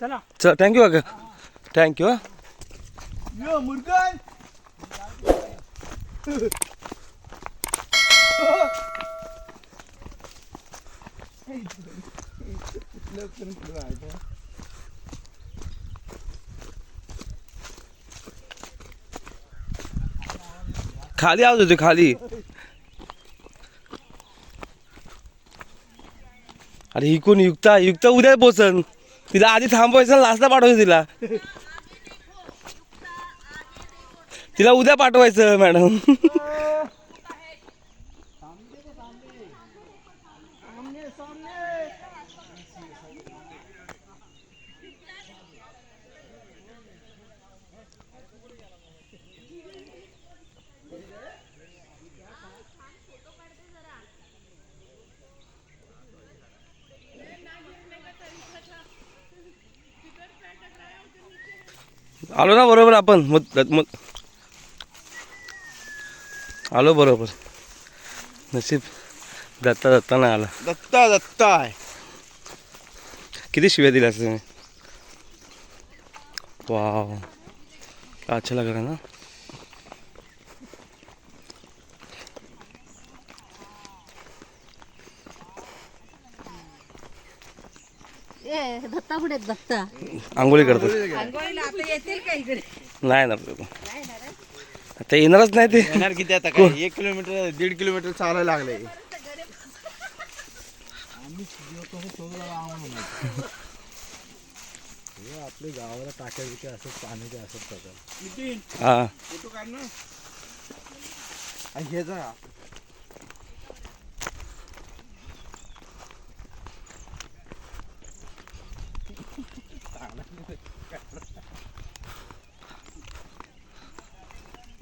चला. चल थँक्यू काका. थँक्यू यो मुर्गन. खाली आवाज होते खाली. अरे ही कोण युक्ता युक्ता उद्या पोचन. तिला आधी थांबवायचं लास्टला पाठवायचं तिला. तिला उद्या पाठवायचं मॅडम. आलो ना बरोबर आपण. मग मग. आलो बरोबर. नशीब दत्ता दत्ता नाही आला. दत्ता दत्ता आहे. किती शिव्या दिल्या वाव काय अच्छा लग रहा ना. दत्ता कुठे दत्ता आंघोळी करतो आंघोळीला आता येतील का इकडे? नाही ना. आता येणारच नाही ते. येणार किती आता काय? एक किलोमीटर दीड किलोमीटर चालायला लागले आपल्या गावाला टाक्या बिक्या असं पाण्याचे असत हा हे जा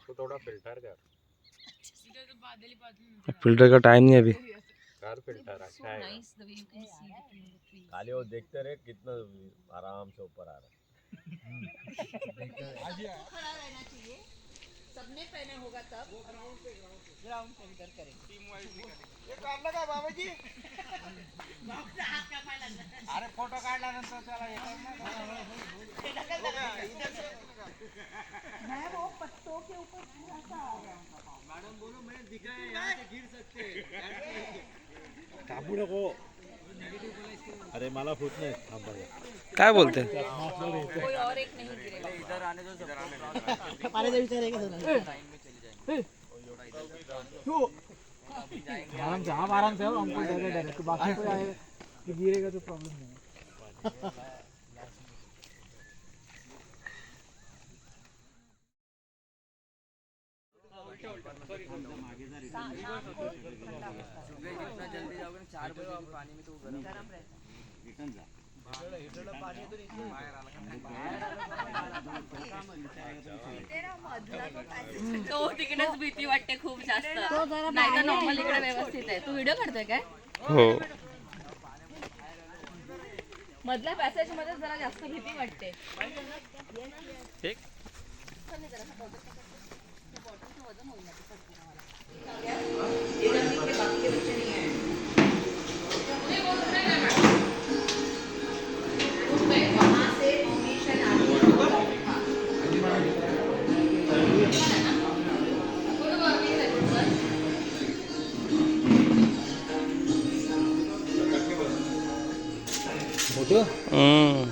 थोड़ा फ़िल्टर फ़िल्टर का टाइम नहीं अभी। कारपेट रखा है खाली वो देखते रहे कितना आराम से ऊपर आ रहा है। सबने पहना होगा तब। ग्राउंड पे ग्राउंड पे। ग्राउंड पे करेंगे टीम वाइज ये लगा बाबा जी अरे फ़ोटो काढल्यानंतर तो चला ये नको अरे मला होत नाही. काय बोलते कोई और एक नहीं गिरेगा आराम से हम आराम से हमको डर है डर बाकी कोई आएगा कि गिरेगा तो प्रॉब्लम नहीं तो तिकडेच भीती वाटते खूप जास्त. नाही तर नॉर्मल इकडे व्यवस्थित आहे. तू व्हिडिओ काढतोय काय? हो. मधल्या पॅसेजमध्ये जरा जास्त भीती वाटते. 또? 응.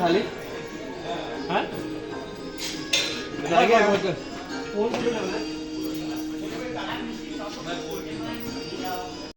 थाली हाँ? Não é